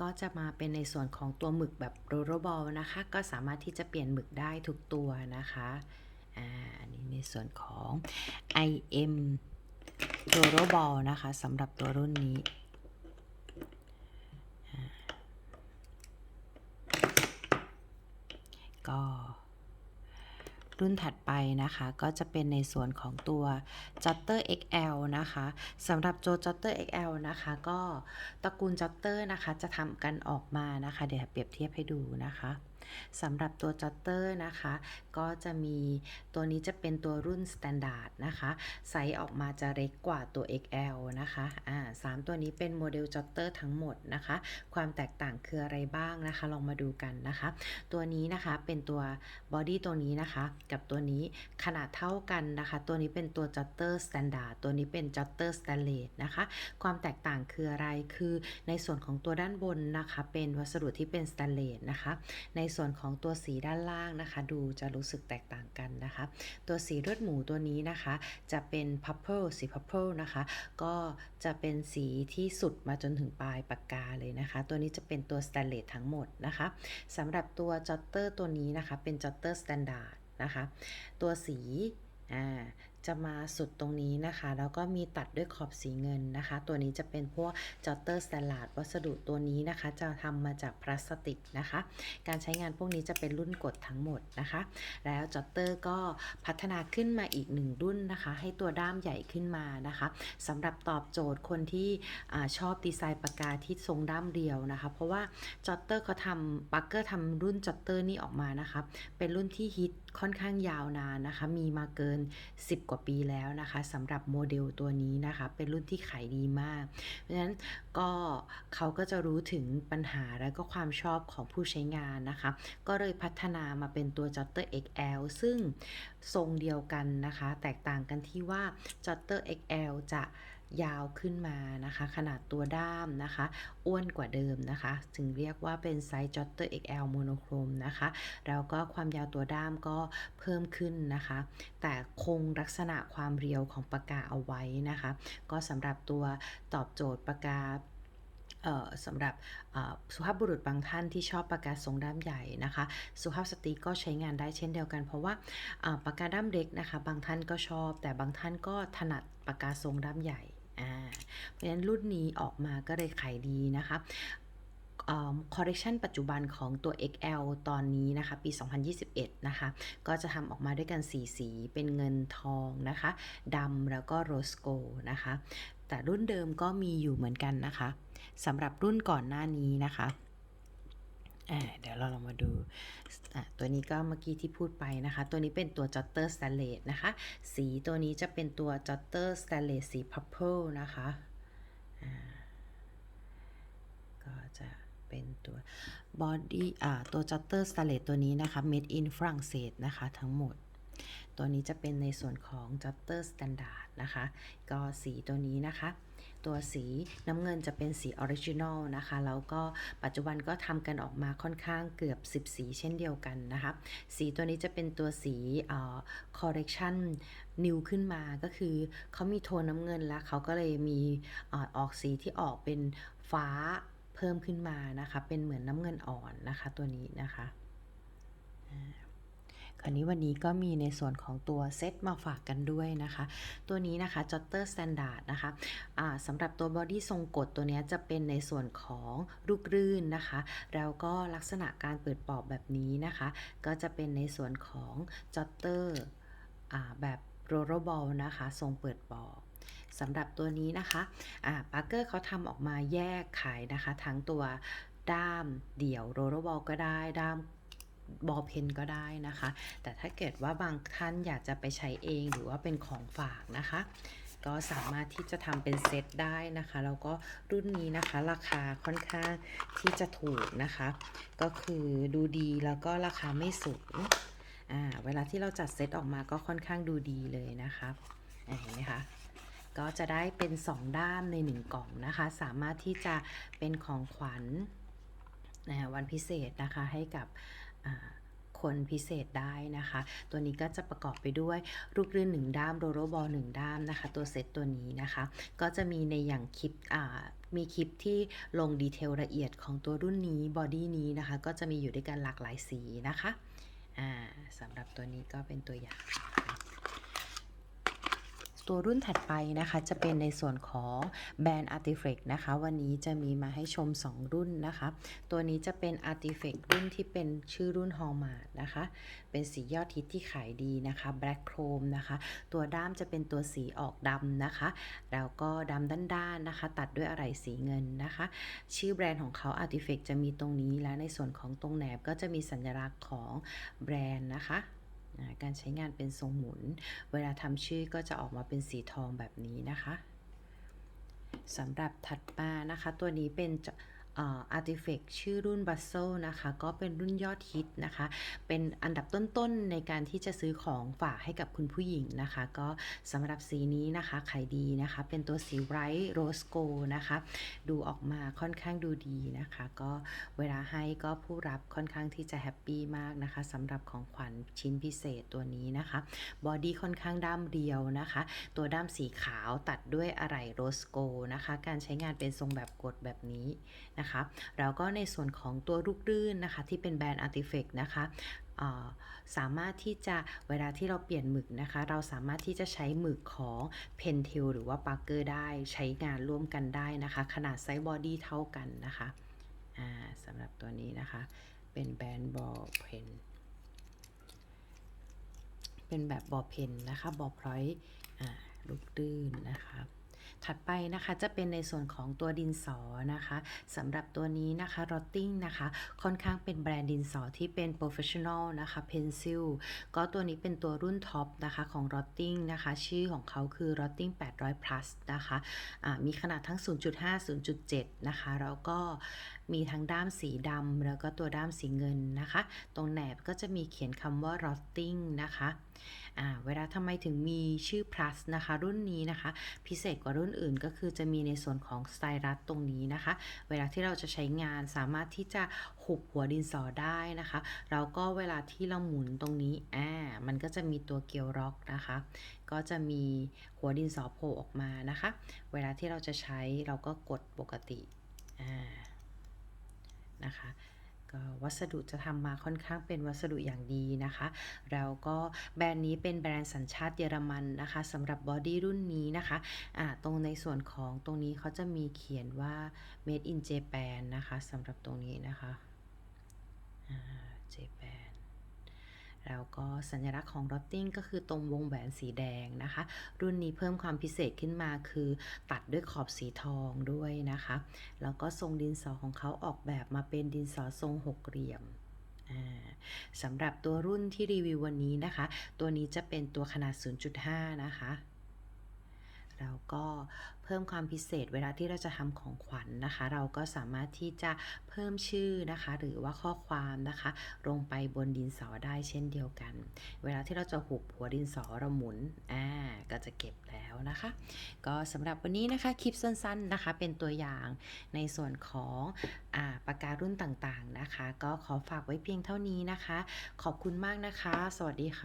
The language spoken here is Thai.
ก็จะมาเป็นในส่วนของตัวหมึกแบบโรโรบอลนะคะ ก็สามารถที่จะเปลี่ยนหมึกได้ทุกตัวนะคะอ่าอันนี้ในส่วนของ IM โรโรบอลนะคะสำหรับตัวรุ่นนี้ก็ รุ่นถัดไปนะคะ ก็จะเป็นในส่วนของตัว Jotter XL นะคะสำหรับโจ Jotter XL นะคะ ก็ตระกูล Jotter นะคะ จะทำกันออกมานะคะ เดี๋ยวเปรียบเทียบให้ดูนะคะ สำหรับตัว Jotter นะคะ ก็จะมีตัวนี้จะเป็นตัวรุ่น Standard นะคะ ไซส์ออกมาจะเล็กกว่าตัว XL นะคะอ่าสามตัวนี้เป็นโมเดล Jotter ทั้งหมดนะคะ ความแตกต่างคืออะไรบ้างนะคะ ลองมาดูกันนะคะ ตัวนี้นะคะเป็นตัวบอดี้ตัวนี้นะคะ กับตัวนี้ขนาดเท่ากันนะคะ ตัวนี้เป็นตัว Jotter Standard ตัวนี้เป็น Jotter Stainless นะคะ ความแตกต่างคืออะไรคือในส่วนของตัวด้านบนนะคะ เป็นวัสดุที่เป็น Stainless นะคะ ในส่วนของตัวสีด้านล่างนะคะ ดูจะรู้สึกแตกต่างกันนะคะ ตัวสีเลือดหมูตัวนี้นะคะ จะเป็น purple สี purple นะคะ ก็จะเป็นสีที่สุดมาจนถึงปลายปากกาเลยนะคะ ตัวนี้จะเป็นตัว stainless ทั้งหมดนะคะสำหรับตัว jotter ตัวนี้นะคะ เป็น jotter standard นะคะ ตัวสีอ่า จะมาสุดตรงนี้นะคะ แล้วก็มีตัดด้วยขอบสีเงินนะคะ ตัวนี้จะเป็นพวก jotter standard วัสดุตัวนี้นะคะ จะทำมาจากพลาสติกนะคะ การใช้งานพวกนี้จะเป็นรุ่นกดทั้งหมดนะคะ แล้วจอตเตอร์ก็พัฒนาขึ้นมาอีกหนึ่งรุ่นนะคะ ให้ตัวด้ามใหญ่ขึ้นมานะคะสำหรับตอบโจทย์คนที่อชอบดีไซน์ปากกาที่ทรงด้ามเดียวนะคะ เพราะว่าจอตเตอร์เขาทำปักเกอร์ทำรุ่นจอตเตอร์นี่ออกมานะคะ เป็นรุ่นที่ฮิตค่อนข้างยาวนานนะคะ มีมาเกิน 10กว่าปีแล้วนะคะสำหรับโมเดลตัวนี้นะคะเป็นรุ่นที่ขายดีมาก เพราะฉะนั้นก็เขาก็จะรู้ถึงปัญหาและก็ความชอบของผู้ใช้งานนะคะ ก็เลยพัฒนามาเป็นตัว Jotter XL ซึ่งทรงเดียวกันนะคะ แตกต่างกันที่ว่า Jotter XL จะยาวขึ้นมานะคะ ขนาดตัวด้ามนะคะ อ้วนกว่าเดิมนะคะ จึงเรียกว่าเป็นไซส์ Jotter XL m o n o c h r o m นะคะ แล้วก็ความยาวตัวด้ามก็เพิ่มขึ้นนะคะ แต่คงลักษณะความเรียวของปากกาเอาไว้นะคะ ก็สำหรับตัวตอบโจทย์ปากกาสำหรับสุภาพบุรุษบางท่านที่ชอบปากกาทรงด้ามใหญ่นะคะ สุภาพสตรีก็ใช้งานได้เช่นเดียวกัน เพราะว่าปากกาด้ามเล็กนะคะ บางท่านก็ชอบ แต่บางท่านก็ถนัดปากกาทรงด้ามใหญ่ เพราะฉะนั้นรุ่นนี้ออกมาก็เลยขายดีนะคะคอร์เรคชันปัจจุบันของตัว XL ตอนนี้นะคะ ปี 2021 นะคะ ก็จะทำออกมาด้วยกันสีสีเป็นเงินทองนะคะดำแล้วก็โรสโกนะคะ แต่รุ่นเดิมก็มีอยู่เหมือนกันนะคะสำหรับรุ่นก่อนหน้านี้นะคะอ่าเดี๋ยวเราลองมาดูอะตัวนี้ก็เมื่อกี้ที่พูดไปนะคะ ตัวนี้เป็นตัว Jotter Stainless นะคะ สีตัวนี้จะเป็นตัว Jotter Stainless สี Purple นะคะ ก็จะเป็นตัว Body อ่าตัว Jotter Stainless ตัวนี้นะคะ Made in ฝรั่งเศสนะคะทั้งหมด ตัวนี้จะเป็นในส่วนของ Jotter Standard นะคะ ก็สีตัวนี้นะคะ ตัวสีน้ำเงินจะเป็นสีออริจินอลนะคะ แล้วก็ปัจจุบันก็ทำกันออกมาค่อนข้างเกือบ 10 สีเช่นเดียวกันนะคะ สีตัวนี้จะเป็นตัวสีเอ่อ correction new ขึ้นมาก็คือเขามีโทนน้ำเงินแล้วเขาก็เลยมีอออกสีที่ออกเป็นฟ้าเพิ่มขึ้นมานะคะ เป็นเหมือนน้ำเงินอ่อนนะคะตัวนี้นะคะ คราวนี้วันนี้ก็มีในส่วนของตัวเซตมาฝากกันด้วยนะคะ ตัวนี้นะคะ Jotter Standard นะคะะสำหรับตัวบอดี้ทรงกดตัวนี้จะเป็นในส่วนของลูกรื่นนะคะ แล้วก็ลักษณะการเปิดปอบแบบนี้นะคะ ก็จะเป็นในส่วนของ Jotter อ่าแบบโรโรบอลนะคะ ทรงเปิดปอบสำหรับตัวนี้นะคะอาปาร์เกอร์เขาทำออกมาแยกขายนะคะ ทั้งตัวด้ามเดี่ยวโรโรบอลก็ได้ ด้าม บอลเพนก็ได้นะคะ แต่ถ้าเกิดว่าบางท่านอยากจะไปใช้เองหรือว่าเป็นของฝากนะคะ ก็สามารถที่จะทำเป็นเซตได้นะคะ แล้วก็รุ่นนี้นะคะ ราคาค่อนข้างที่จะถูกนะคะ ก็คือดูดีแล้วก็ราคาไม่สูงอ่าเวลาที่เราจัดเซตออกมาก็ค่อนข้างดูดีเลยนะคะเห็นไหมคะก็จะได้เป็น 2 ด้ามใน 1 กล่องนะคะ สามารถที่จะเป็นของขวัญนะวันพิเศษนะคะให้กับ คนพิเศษได้นะคะ ตัวนี้ก็จะประกอบไปด้วยลูกรื่นหนึ่งด้ามโรโรบอลหนึ่งด้ามนะคะ ตัวเซตตัวนี้นะคะ ก็จะมีในอย่างคลิปมีคลิปที่ลงดีเทลละเอียดของตัวรุ่นนี้บอดี้นี้นะคะ ก็จะมีอยู่ด้วยกันหลากหลายสีนะคะสำหรับตัวนี้ก็เป็นตัวอย่าง ตัวรุ่นถัดไปนะคะจะเป็นในส่วนของแบรนด์ Artifact นะคะ วันนี้จะมีมาให้ชม 2 รุ่นนะคะ ตัวนี้จะเป็น Artifact รุ่นที่เป็นชื่อรุ่น h a l m a r k นะคะ เป็นสียอดฮิตที่ขายดีนะคะ Black Chrome นะคะ ตัวด้ามจะเป็นตัวสีออกดำนะคะ แล้วก็ดำด้านๆนะคะ ตัดด้วยอะไรสีเงินนะคะ ชื่อแบรนด์ของเขา Artifact จะมีตรงนี้และในส่วนของตรงแหนบก็จะมีสัญลักษณ์ของแบรนด์นะคะ การใช้งานเป็นทรงหมุน เวลาทำชื่อก็จะออกมาเป็นสีทองแบบนี้นะคะสำหรับถัดมานะคะ ตัวนี้เป็นจะ อาร์ติเฟกชื่อรุ่นบัสโซนะคะ ก็เป็นรุ่นยอดฮิตนะคะ เป็นอันดับต้นๆ ในการที่จะซื้อของฝากให้กับคุณผู้หญิงนะคะ ก็สำหรับสีนี้นะคะขายดีนะคะ เป็นตัวสีไบรท์โรสโกนะคะ ดูออกมาค่อนข้างดูดีนะคะ ก็เวลาให้ก็ผู้รับค่อนข้างที่จะแฮปปี้มากนะคะสำหรับของขวัญชิ้นพิเศษตัวนี้นะคะบอดี้ค่อนข้างด้ามเรียวนะคะ ตัวด้ามสีขาวตัดด้วยอะไหล่โรสโกนะคะ การใช้งานเป็นทรงแบบกดแบบนี้นะคะแล้วก็ในส่วนของตัวลูกลื่นนะคะ ที่เป็นแบรนด์ Artifact นะคะสามารถที่จะเวลาที่เราเปลี่ยนหมึกนะคะ เราสามารถที่จะใช้หมึกของ Pentel หรือว่า Parker ได้ใช้งานร่วมกันได้นะคะ ขนาดไซส์บอดี้เท่ากันนะคะสำหรับตัวนี้นะคะ เป็นแบรนด์บอลเพนเป็นแบบบอลเพนนะคะบอลพลอยลูกตื้นนะคะ ถัดไปนะคะจะเป็นในส่วนของตัวดินสอนะคะสำหรับตัวนี้นะคะ Rotting นะคะค่อนข้างเป็นแบรนด์ดินสอที่เป็น professional นะคะ pencil ก็ตัวนี้เป็นตัวรุ่นท็อปนะคะของ Rotting นะคะชื่อของเขาคือ Rotting 800 plus นะคะะมีขนาดทั้ง 0.5 0.7 นะคะ แล้วก็มีทั้งด้ามสีดำแล้วก็ตัวด้ามสีเงินนะคะ ตรงแหนบก็จะมีเขียนคำว่า Rotting นะคะ เวลาทำไมถึงมีชื่อ plus นะคะ รุ่นนี้นะคะ พิเศษกว่ารุ่นอื่นก็คือจะมีในส่วนของสไตรัสตรงนี้นะคะ เวลาที่เราจะใช้งานสามารถที่จะหุบหัวดินสอได้นะคะแล้วก็เวลาที่เราหมุนตรงนี้อ่ามันก็จะมีตัวเกลียวล็อกนะคะ ก็จะมีหัวดินสอโผล่ออกมานะคะ เวลาที่เราจะใช้เราก็กดปกติอ่านะคะ ก็วัสดุจะทำมาค่อนข้างเป็นวัสดุอย่างดีนะคะ แล้วก็แบรนด์นี้เป็นแบรนด์สัญชาติเยอรมันนะคะสำหรับบอดี้รุ่นนี้นะคะะตรงในส่วนของตรงนี้เขาจะมีเขียนว่า made in Japan นะคะสำหรับตรงนี้นะคะ Japan แล้วก็สัญลักษณ์ของ r o t ติ้งก็คือตรงวงแหวนสีแดงนะคะ รุ่นนี้เพิ่มความพิเศษขึ้นมาคือตัดด้วยขอบสีทองด้วยนะคะ แล้วก็ทรงดินสอของเขาออกแบบมาเป็นดินสอทรงหกเหลี่ยมสำหรับตัวรุ่นที่รีวิววันนี้นะคะ ตัวนี้จะเป็นตัวขนาด 0.5 นะคะ แล้วก็เพิ่มความพิเศษเวลาที่เราจะทำของขวัญนนะคะ เราก็สามารถที่จะเพิ่มชื่อนะคะ หรือว่าข้อความนะคะ ลงไปบนดินสอได้เช่นเดียวกัน เวลาที่เราจะหุบหัวดินสอเราหมุนอ่าก็จะเก็บแล้วนะคะ ก็สำหรับวันนี้นะคะคลิปสั้นๆนะคะ เป็นตัวอย่างในส่วนของอาปากการุ่นต่างๆนะคะ ก็ขอฝากไว้เพียงเท่านี้นะคะ ขอบคุณมากนะคะ สวัสดีค่ะ